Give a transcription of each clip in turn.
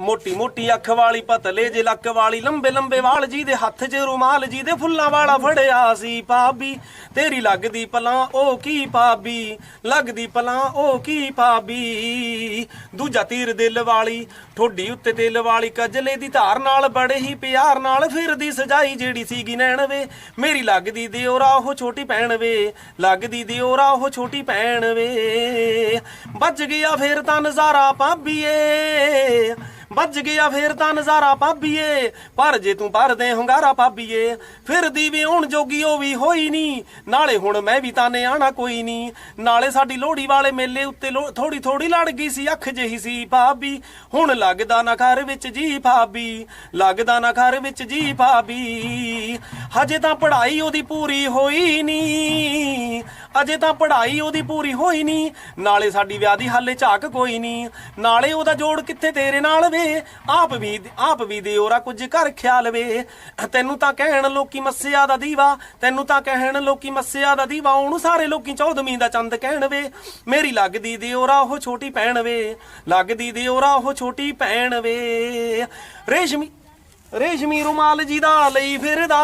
ਮੋਟੀ ਮੋਟੀ ਅੱਖ ਵਾਲੀ ਪਤਲੇ ਜੇ ਲੱਕ ਵਾਲੀ ਲੰਬੇ ਲੰਬੇ ਵਾਲ ਜੀ ਦੇ ਹੱਥ 'ਚ ਰੁਮਾਲ ਜੀ ਦੇ ਫੁੱਲਾਂ ਵਾਲਾ ਫੜਿਆ ਸੀ ਭਾਬੀ। ਤੇਰੀ ਲੱਗਦੀ ਪਲਾਂ ਉਹ ਕੀ ਭਾਬੀ, ਲੱਗਦੀ ਪਲਾਂ ਉਹ ਕੀ ਭਾਬੀ। ਦੂਜਾ ਤੀਰ ਦਿਲ ਵਾਲੀ, ਠੋਡੀ ਉੱਤੇ ਦਿਲ ਵਾਲੀ, ਕਜਲੇ ਦੀ ਧਾਰ ਨਾਲ ਬੜੇ ਹੀ ਪਿਆਰ ਨਾਲ ਫਿਰਦੀ ਸਜਾਈ ਜਿਹੜੀ ਸੀਗੀ ਨੈਣ ਵੇ। ਮੇਰੀ ਲੱਗਦੀ ਦਿਓਰਾ ਉਹ ਛੋਟੀ ਭੈਣ ਵੇ, ਲੱਗਦੀ ਦਿਓਰਾ ਉਹ ਛੋਟੀ ਭੈਣ ਵੇ। ਵੱਜ ਗਿਆ ਫੇਰ ਤਾਂ ਨਜ਼ਾਰਾ ਭਾਬੀਏ ਵੱਜ ਗਿਆ ਫੇਰ ਤਾਂ ਨਜ਼ਾਰਾ ਭਾਬੀਏ। ਪਰ ਜੇ ਤੂੰ ਭਰਦੇ ਹੁੰਗਾਰਾ ਭਾਬੀਏ ਫਿਰਦੀ ਵੀ ਹੁਣ ਜੋਗੀ ਉਹ ਵੀ ਹੋਈ ਨਹੀਂ ਨਾਲੇ ਹੁਣ ਮੈਂ ਵੀ ਤਾਂ ਨੇ ਕੋਈ ਨਹੀਂ ਨਾਲੇ ਸਾਡੀ ਲੋਹੜੀ ਵਾਲੇ ਮੇਲੇ ਉੱਤੇ ਥੋੜੀ ਥੋੜੀ ਲੜ ਗਈ ਸੀ, ਅੱਖ ਜਿਹੀ ਸੀ ਭਾਬੀ। ਹੁਣ ਲੱਗਦਾ ਨਾ ਘਰ ਵਿੱਚ ਜੀ ਭਾਬੀ, ਲੱਗਦਾ ਨਾ ਘਰ ਵਿੱਚ ਜੀ ਭਾਬੀ। ਹਜੇ ਤਾਂ ਪੜ੍ਹਾਈ ਉਹਦੀ ਪੂਰੀ ਹੋਈ ਨਹੀਂ ਅਜੇ ਤਾਂ ਪੜ੍ਹਾਈ ਉਹਦੀ ਪੂਰੀ ਹੋਈ ਨਹੀਂ। ਨਾਲੇ ਸਾਡੀ ਵਿਆਹ ਦੀ ਹਾਲੇ ਝਾਕ ਕੋਈ ਨਹੀਂ। ਨਾਲੇ ਉਹਦਾ ਜੋੜ ਕਿੱਥੇ ਤੇਰੇ ਨਾਲ ਵੇ? ਆਪ ਵੀ ਆਪ ਵੀ ਦਿਓਰਾ ਕੁਝ ਕਰ ਖਿਆਲ ਵੇ। ਤੈਨੂੰ ਤਾਂ ਕਹਿਣ ਲੋਕੀ ਮੱਸਿਆ ਦਾ ਦੀਵਾ, ਤੈਨੂੰ ਤਾਂ ਕਹਿਣ ਲੋਕੀ ਮੱਸਿਆ ਦਾ ਦੀਵਾ। ਉਹਨੂੰ ਸਾਰੇ ਲੋਕੀ ਚੌਦਵੀਂ ਦਾ ਚੰਦ ਕਹਿਣ ਵੇ। ਮੇਰੀ ਲੱਗਦੀ ਦਿਓਰਾ ਉਹ ਛੋਟੀ ਭੈਣ ਵੇ। ਲੱਗਦੀ ਦਿਓਰਾ ਉਹ ਛੋਟੀ ਭੈਣ ਵੇ। ਰੇਸ਼ਮੀ ਰੇਸ਼ਮੀ ਰੁਮਾਲ ਜੀ ਦਾ ਲਈ ਫਿਰਦਾ।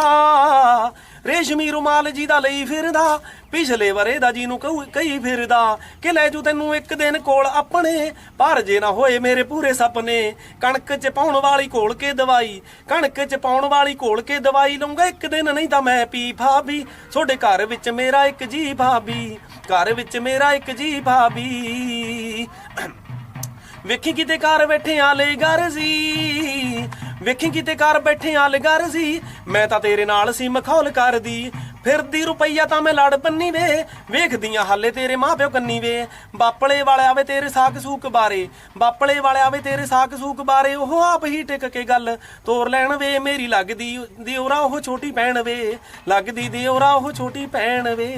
ਰੇਸ਼ਮੀ ਰੁਮਾਲ ਜੀ ਦਾ ਲਈ ਫਿਰਦਾ, ਪਿਛਲੇ ਵਰੇ ਦਾ ਜੀ ਨੂੰ ਕਹੂ ਕਈ ਫਿਰਦਾ, ਕਿ ਲੈ ਜੂ ਤੈਨੂੰ ਇੱਕ ਦਿਨ ਕੋਲ ਆਪਣੇ ਪਰ ਜੇ ਨਾ ਹੋਏ ਮੇਰੇ ਪੂਰੇ ਸੁਪਨੇ, ਕਣਕ ਚ ਪਾਉਣ ਵਾਲੀ ਕੋਲ ਕੇ ਦਵਾਈ, ਕਣਕ ਚ ਪਾਉਣ ਵਾਲੀ ਕੋਲ ਕੇ ਦਵਾਈ ਲਊਂਗਾ, ਇੱਕ ਦਿਨ ਨਹੀਂ ਤਾਂ ਮੈਂ ਪੀ ਭਾਬੀ, ਤੁਹਾਡੇ ਘਰ ਵਿੱਚ ਮੇਰਾ ਇੱਕ ਜੀ ਭਾਬੀ, ਘਰ ਵਿੱਚ ਮੇਰਾ ਇੱਕ ਜੀ ਭਾਬੀ। ਵੇਖੀ ਕਿਤੇ ਘਰ ਬੈਠੇ ਆ ਲੈ ਗਰਜ਼ੀ, ਵੇਖੀ ਕਿਤੇ ਘਰ ਬੈਠੇ ਆ ਲੈ ਗਰਜ਼ੀ, ਮੈਂ ਤਾਂ ਤੇਰੇ ਨਾਲ ਸੀ ਮਖੌਲ ਕਰਦੀ, ਫਿਰਦੀ ਰੁਪਈਆ ਤਾਂ ਮੈਂ ਲੜ ਪੰਨੀ ਵੇ, ਵੇਖਦੀਆਂ ਹਾਲੇ ਤੇਰੇ ਮਾਪਿਓ ਕੰਨੀ ਵੇ, ਬਾਪਲੇ ਵਾਲੇ ਆਵੇ ਤੇਰੇ ਸਾਕ ਸੂਕ ਬਾਰੇ, ਬਾਪਲੇ ਵਾਲੇ ਆਵੇ ਤੇਰੇ ਸਾਕ ਸੂਕ ਬਾਰੇ, ਉਹ ਆਪ ਹੀ ਟਿਕ ਕੇ ਗੱਲ ਤੋਰ ਲੈਣ ਵੇ, ਮੇਰੀ ਲੱਗਦੀ, ਦਿਓਰਾ ਉਹ ਛੋਟੀ ਭੈਣ ਵੇ, ਲੱਗਦੀ ਦਿਓਰਾ ਉਹ ਛੋਟੀ ਭੈਣ ਵੇ।